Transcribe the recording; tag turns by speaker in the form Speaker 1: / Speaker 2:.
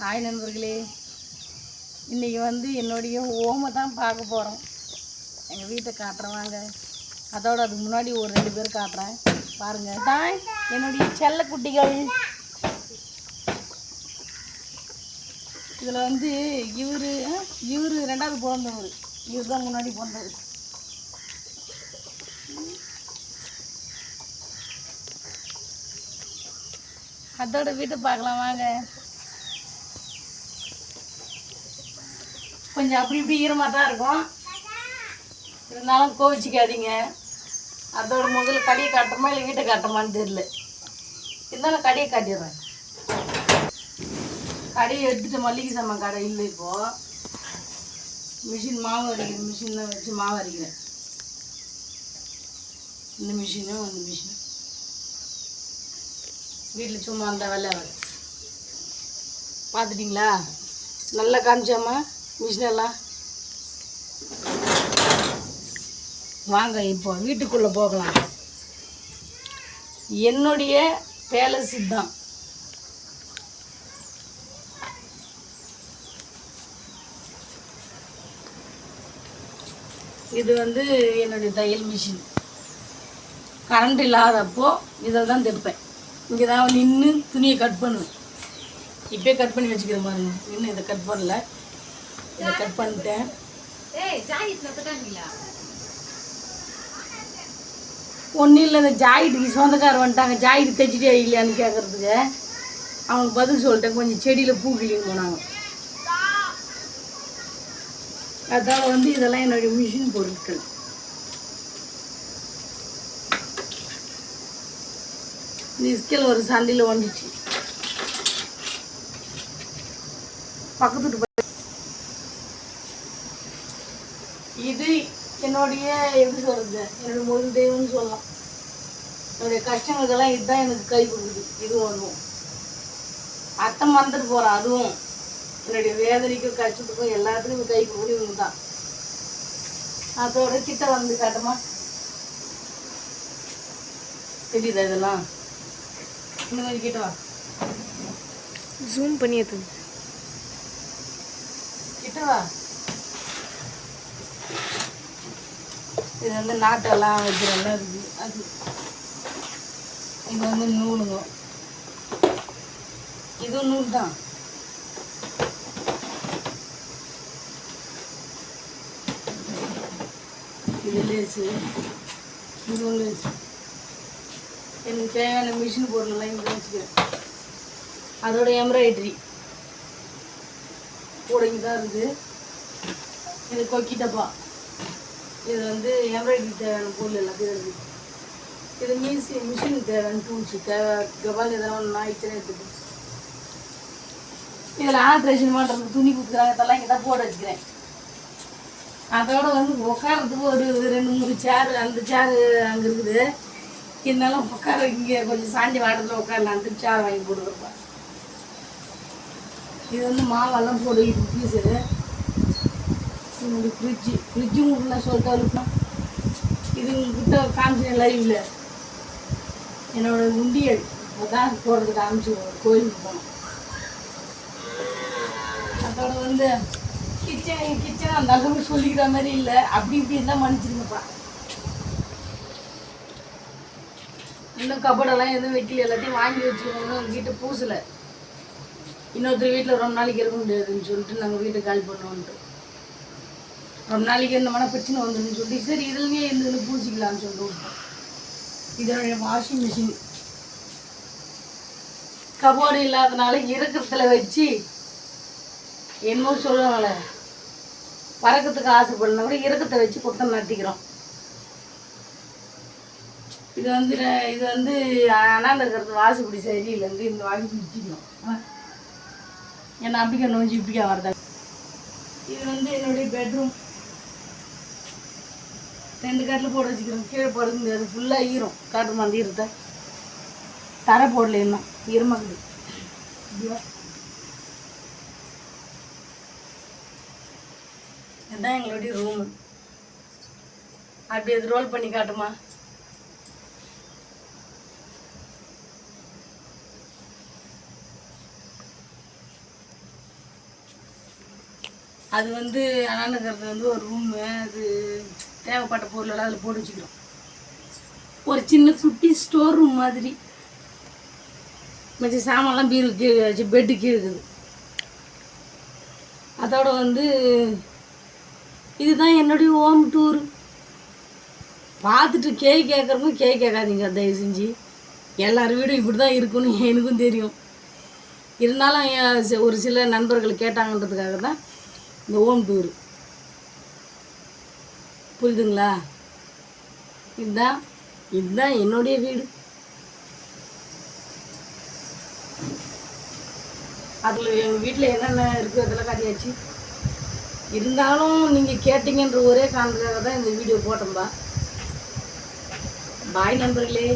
Speaker 1: Hi நண்பர்களே. இன்றைக்கி வந்து என்னுடைய ஓமை தான் பார்க்க போகிறோம் எங்கள் வீட்டை காட்டுறேன் வாங்க. அதோட அதுக்கு முன்னாடி ஒரு ரெண்டு பேர் காட்டுறேன். பாருங்கள் தான் என்னுடைய செல்ல குட்டிகள் இதில் வந்து இவர் இவர் ரெண்டாவது பிறந்தவர். இவர் தான் முன்னாடி பிறந்தவர். அதோட வீட்டை பார்க்கலாம் வாங்க. கொஞ்சம் அப்படி இப்படி ஈரமாக தான் இருக்கும். இருந்தாலும் கோவிச்சிக்காதீங்க. அதோட முதல்ல கடையை காட்டுமா இல்லை வீட்டை காட்டுமான்னு தெரியல. இருந்தாலும் கடையை காட்டிடுறேன். கடையை எடுத்துகிட்டு மல்லிகை சாமான் கடை இல்லை இப்போது மிஷின் மாவு அரைக்கிற மிஷினில் வச்சு மாவு அரைக்கிறேன் இந்த மிஷினும் இந்த மிஷினும் வீட்டில் சும்மா அந்த வேலை பார்த்துட்டிங்களா? நல்லா காமிச்சாமா? மிஷினெல்லாம். வாங்க இப்போ வீட்டுக்குள்ளே போகலாம். என்னுடைய பேலஸ் தான் இது வந்து என்னுடைய தையல் மிஷின். கரண்ட் இல்லாதப்போ இதில் தான் தைப்பேன். இங்கே தான் நின்று துணியை கட் பண்ணுவேன். இப்போயே கட் பண்ணி வச்சுக்கிற பாருங்க. இன்னும் இதை கட் பண்ணல. இதை கட் பண்ணிட்டேன். ஒன்றும் இல்லை இந்த ஜாயிட்டுக்கு சொந்தக்காரர் வந்துட்டாங்க. ஜாயிட்டு தைச்சிட்டே இல்லையான்னு கேட்குறதுக்கு அவனுக்கு பதில் சொல்லிட்டேன். கொஞ்சம் செடியில் பூ கிளின்னு போனாங்க. அதோட வந்து இதெல்லாம் என்னுடைய மிஷின் பொருட்கள். இந்த ஸ்கேல் ஒரு சண்டையில் வந்துச்சு. பக்கத்து வீட்டு பையன். இது என்னுடைய எப்படி சொல்றது என்னோட முதல் தெய்வம்னு சொல்லலாம். என்னுடைய கஷ்டங்களுக்கெல்லாம் இதுதான் எனக்கு கை கொடுக்குது. இதுவும் அதுவும் அத்தை மறந்துட்டு போகிறேன் அதுவும். என்னுடைய வேதனைக்கும் கஷ்டத்துக்கும் எல்லாத்துக்கும் கை கொடுக்குது இவங்க தான். அதோட கிட்ட வந்து காட்டுமா? தெரியுதா இதெல்லாம்? இன்னும் கொஞ்சம் கிட்ட வா.
Speaker 2: ஜூம் பண்ணி எத்து
Speaker 1: கிட்ட வா. இது வந்து நாட்டெல்லாம் வைக்கிறோம்ல இருக்குது அது. இது வந்து நூலுங்க. இதுவும் நூல் தான். இது லேசு. இதுவும் லேசு. எனக்கு தேவையான மிஷின் பொருளெல்லாம் இங்கே வச்சுக்கிறேன். அதோட எம்ப்ராய்டரி கூட இங்கே தான் இருக்குது. இது கொக்கி டப்பா. இது வந்து எம்ப்ராய்டரி தேவையான பொருள் எல்லாத்தையும் இருக்குது இது மீன்ஸ் மிஷினுக்கு தேவையான டூல்ஸு தேவை கபால் எதனா ஒன்று ஆயிடுச்சுன்னா எடுத்துட்டு இதில் ஆல்ட்ரேஷன் பண்ணுறது துணி கொடுக்குறாங்க இதெல்லாம் இங்கே தான் போட வச்சுக்கிறேன் அதோட வந்து உட்காரத்துக்கு ஒரு ரெண்டு மூணு சேர் அந்த சேர் அங்கே இருக்குது. இருந்தாலும் உட்கார இங்கே கொஞ்சம் சாஞ்சி வாட்டத்தில் அந்த சேர் வாங்கி போட்டுருப்பா இது வந்து மாவெல்லாம் போட்டு இது. என்னுடைய ஃப்ரிட்ஜு ஃப்ரிட்ஜு உங்களுக்கு நான் சொல்லிட்டு இருக்கணும் இது உங்ககிட்ட காமிச்சேன் லைவில் என்னோட உண்டியல். இப்போ தான் போடுறது காமிச்சு கோயிலுக்கு போனோம். அதோட வந்து கிச்சன் கிச்சன் அந்த அளவுக்கு சொல்லிக்கிற மாதிரி இல்லை. அப்படி இப்படி இருந்தால் மன்னிச்சிருங்கப்பா. இன்னும் கபடெல்லாம் எதுவும் வைக்கல. எல்லாத்தையும் வாங்கி வச்சுக்கணும் கிட்டே பூசலை. இன்னொருத்தர் வீட்டில் ரொம்ப நாளைக்கு இருக்க முடியாதுன்னு சொல்லிட்டு நாங்கள் வீட்டை கால் பண்ணுவோன்ட்டு ரொம்ப நாளைக்கு என்ன பிரச்சனை வந்துடும் சொல்லிட்டு சரி இதுலேயே இருந்து பூச்சிக்கலாம்னு சொல்லிட்டு இதனுடைய வாஷிங் மிஷின் கபோர்டு இல்லாதனால இறக்கத்தில் வச்சு என்னமோ சொல்லுவாங்கள பறக்கிறதுக்கு ஆசைப்படணும் கூட இறக்கத்தை வச்சு குத்தம் நட்டிக்கிறோம் இது வந்து இது வந்து அண்ணாண்ட இருக்கிறது வாசுபடி சரியில்லைங்க இந்த வாங்கி பிடிச்சிக்கணும் என்ன ஏன்னா அப்படிக்கா நோஞ்சி இப்படிக்கா வரதா இது வந்து என்னுடைய பெட்ரூம் ரெண்டு கட்டில் போட வச்சுக்கிறோம். கீழே போட முடியாது ஃபுல்லாக ஈரம். காட்டுமா அந்த ஈரத்தை. தரை போடல இன்னும். ஈரமாக்குது இதுதான் எங்களுடைய ரூமு அப்படி அது ரோல் பண்ணி காட்டுமா? அது வந்து அண்ணனுங்கிறது வந்து ஒரு ரூமு அது தேவைப்பட்ட பொருளெல்லாம் அதில் போட்டு வச்சுக்கிறோம். ஒரு சின்ன குட்டி ஸ்டோர் ரூம் மாதிரி. மிச்ச சாமான்லாம் பீரு கீழே வச்சு பெட்டு கீழே இருக்குது. அதோட வந்து இதுதான் என்னுடைய ஹோம் டூர் பார்த்துட்டு கே கேட்குறவங்க கே கேட்காதீங்க தயவு செஞ்சு. எல்லார் வீடும் இப்படி தான் இருக்குன்னு எனக்கும் தெரியும். இருந்தாலும் ஒரு சில நண்பர்கள் கேட்டாங்கன்றதுக்காக தான் இந்த ஹோம் டூர் புரியுதுங்களா இதுதான் இதுதான் என்னுடைய வீடு. அதில் எங்கள் வீட்டில் என்னென்ன இருக்குது அதெல்லாம் காட்டியாச்சு. இருந்தாலும் நீங்கள் கேட்டீங்கன்ற ஒரே காரணத்துக்காக தான் இந்த வீடியோ போட்டோம்பா. பாய் நண்பர்களே.